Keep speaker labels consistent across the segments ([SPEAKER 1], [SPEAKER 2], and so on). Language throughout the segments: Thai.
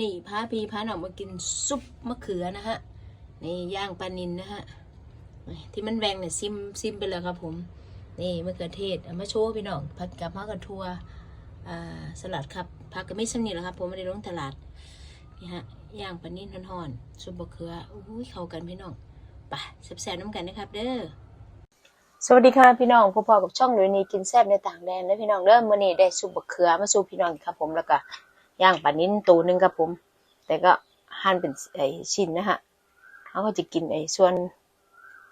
[SPEAKER 1] นี่พาพีพาน้องมากินซุปมะเขือนะฮะนี่ย่างปลานินนะฮะที่มันแวงเนี่ยซิมซิมไปเลยครับผมนี่มะเขือเทศเอามาโชว์พี่น้องผัดกับมะกระทัวสลัดครับผักก็ไม่สำนีแหล้วครับผมไม่ได้ลงตลาดนี่ฮะย่างปลานินห่อนๆซุปมะเขืออุ้ยเข้ากันพี่น้องไปแซ่บๆน้ำกันนะครับ เด้อสวัสดีค่ะพี่น้องพบกับช่องโดยนี้กินแซ่บในต่างแดนนะพี่น้องเด้อมื่อนี้ได้ซุปมะเขือมาสู่พี่น้องครับผมแล้วก็ ย่างปลานินตัวหนึงครับผม แต่ก็หั่นเป็นไอชิ้นนะฮะเขาก็จะกินไอส่วน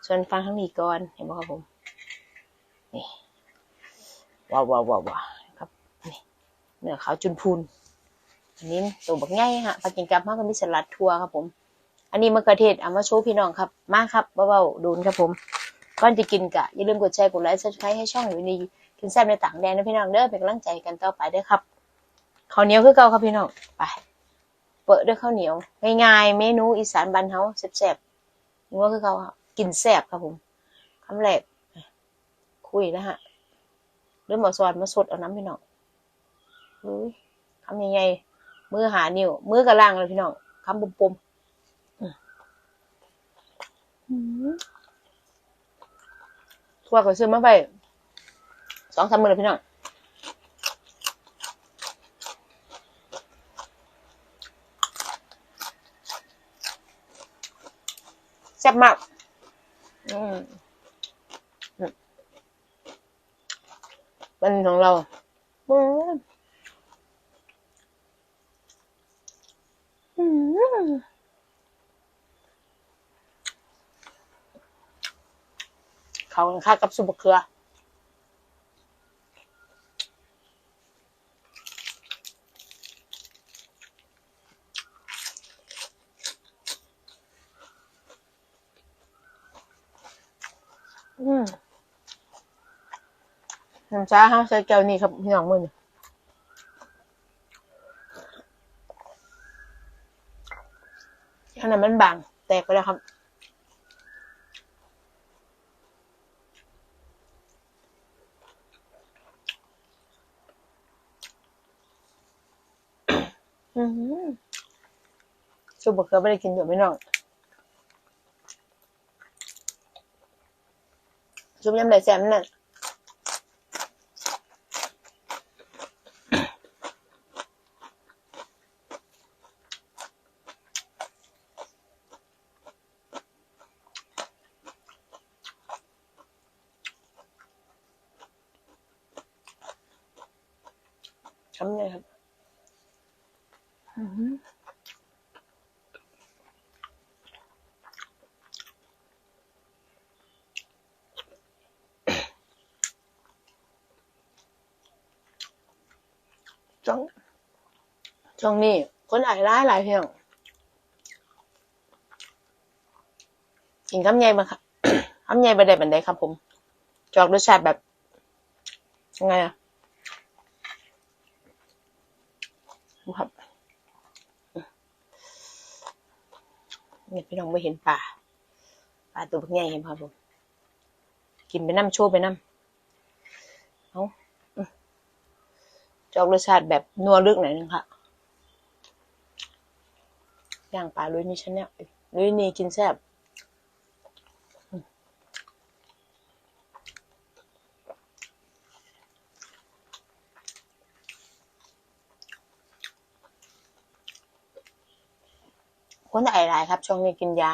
[SPEAKER 1] ส่วนฟังทั้งนี้ก่อนเห็นไหมครับผมนี่ว้าวว้าวว้าววครับนี่เนื้อขาวจุนพูนอันนี้ตัวบักง่ายฮะปลากินกับมากก็มีสลัดทัวครับผม อันนี้มะเขือเทศเอามาโชว์พี่น้องครับ มากครับเบาๆดูนครับผมก่อนจะกินกะอย่าลืมกดแชร์กดไลค์ซับสไครต์ให้ช่องอยู่ในกินแซ่บในต่างแดนนะพี่น้องเด้อเป็นกำลังใจกันต่อไปเด้อครับ ข้าวเหนียวคือเก่าครับพี่น้องไปเปิดด้วยข้าวเหนียว ง่ายๆ เมนูอีสานบ้านเฮาแซ่บๆนี่ว่าคือเก่ากินแซ่บครับผมคำแรกคุยนะฮะเริ่มเอาซอนมาสดเอาน้ำพี่น้องเฮ้ยคำยังไงมือหานิ้วมือกระล่างเลยพี่น้องคำปุ่มๆอืมอืมทั่วก็ซื้อมาไปสองสามมือเลยพี่น้อง แซ่บมาก อืมมันของเราอืมอืมเขากันค่ากับซุปมะเขือ อืมน้ำชาเฮาใส่แก้วนี้ครับพี่น้องมือนี้ขนาดมันบาง แตกไปแล้วครับอืมซุปบะเขือไม่ได้กินอยู่พี่น้อง ซุปยำไหลแซ่บนั่นน่ะทำไงครับ อือ หือจ้องจ้องนี่คนหลายร้ายหลายเพียงกินคำใหญ่มาครับคำใหญ่ประเด็บันไดครับผม จอกรสชาติแบบยังไงอะครับเนี่ยพี่น้องไม่เห็นป่าป่าตัวใหญ่เห็นครับผมกินไปน้ำโชว์ไปน้ำเอาอืม จะออกรสชาติแบบนัวลึกหน่อยนึงค่ะ ย่างปลาลุยนี่ฉันเนี่ยลุยนี่กินแซ่บคนไอหลายครับ ช่วงนี้กินยา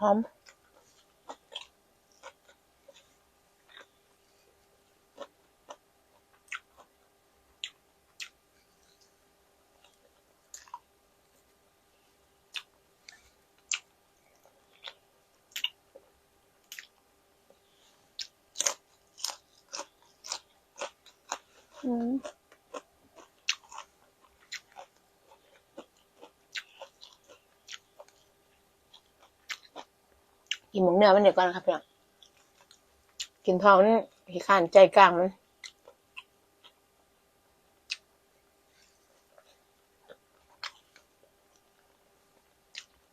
[SPEAKER 1] หอม อืม กินหมูเนื้อมันเดี๋ยวก่อนนะครับพี่น้องกินท้องมันขี้ข้านใจกลางมัน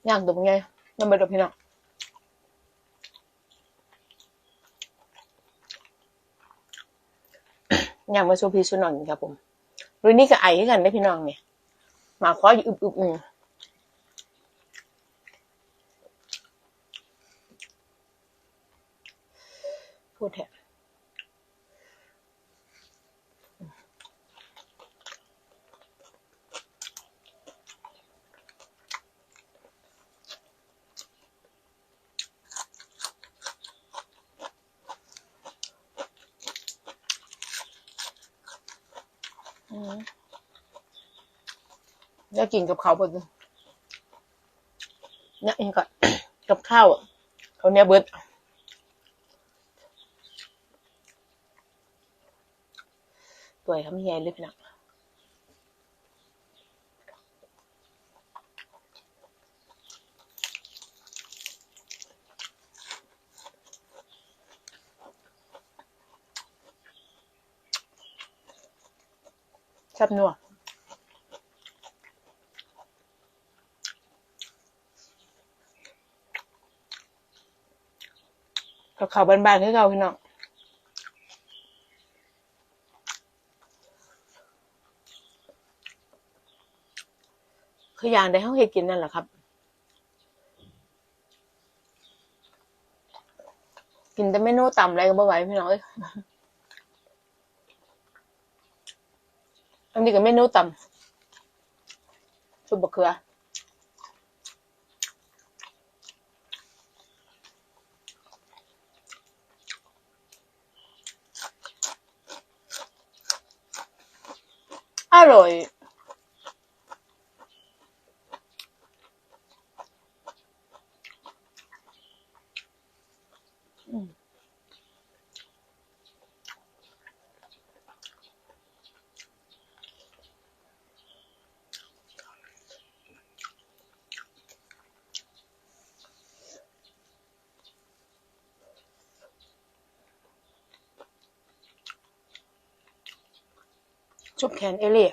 [SPEAKER 1] ย่างตัวเป็นไงน้ำมันดอกพี่น้องย่างมาสู้พี่สู้น้องกันครับผมรุ่นนี้ก็ไอคือกันได้พี่น้องเนี่ยมาคออยู่อึบอึบอืม พูดแทะอืมแล้วกินกับเขาวบนเนี่ยเองก็กับข้าวอะเขาเนี่ยเบิด ตัวเขาไม่ใหญ่เลยพี่น้องแซ่บนัวกับข้าวบ้านๆคือเราพี่น้อง คืออย่างได้เขาเคยกินนั่นแหละครับ กินแต่เมนูต่ำอะไรก็ไม่ไหวพี่น้องเอ้ยอันนี้ก็เมนูต่ำชุบบักเขืออร่อย ชุบแขนเอเลี่ย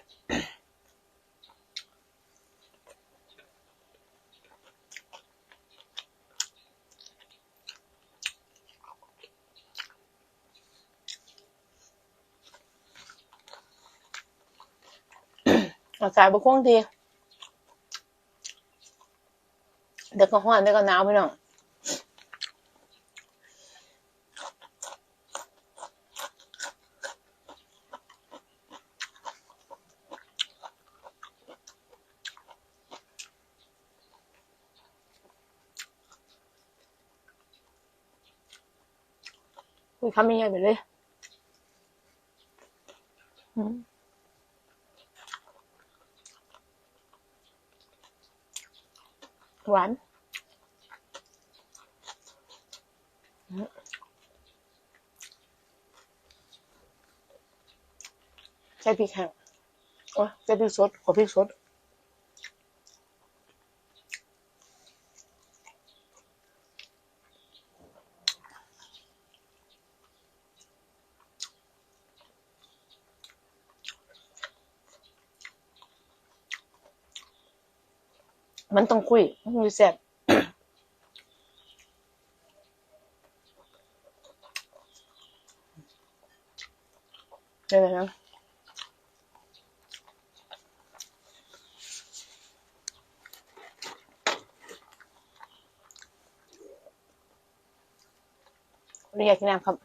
[SPEAKER 1] อากาศบุคงทีเด็กก็ห้อนเด็กก็หนาวพี่น้อง คุยคำยังไงไปเลยอืมหวานใส่พริกแห้งโอ้ใส่พริกสดขอพริกสด มันต้องคุยมันมีแซ่บได้ไหมนะเรียกที่น้ำครับ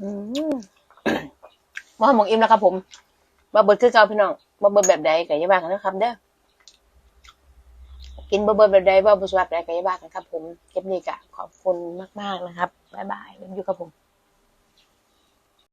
[SPEAKER 1] อืม มาหมองอิ่มแล้วครับผมมาเบิดคือเก่าพี่น้องมาเบิดแบบใดก็อย่าบ้ากันนะครับเด้อกินบ่เบิดแบบใดบ่บ่สวัสดิ์แบบใดก็อย่าว่ากันครับ ผมเก็บนี้กะขอบคุณมาก ๆนะครับบ๊ายบายอยู่กับผม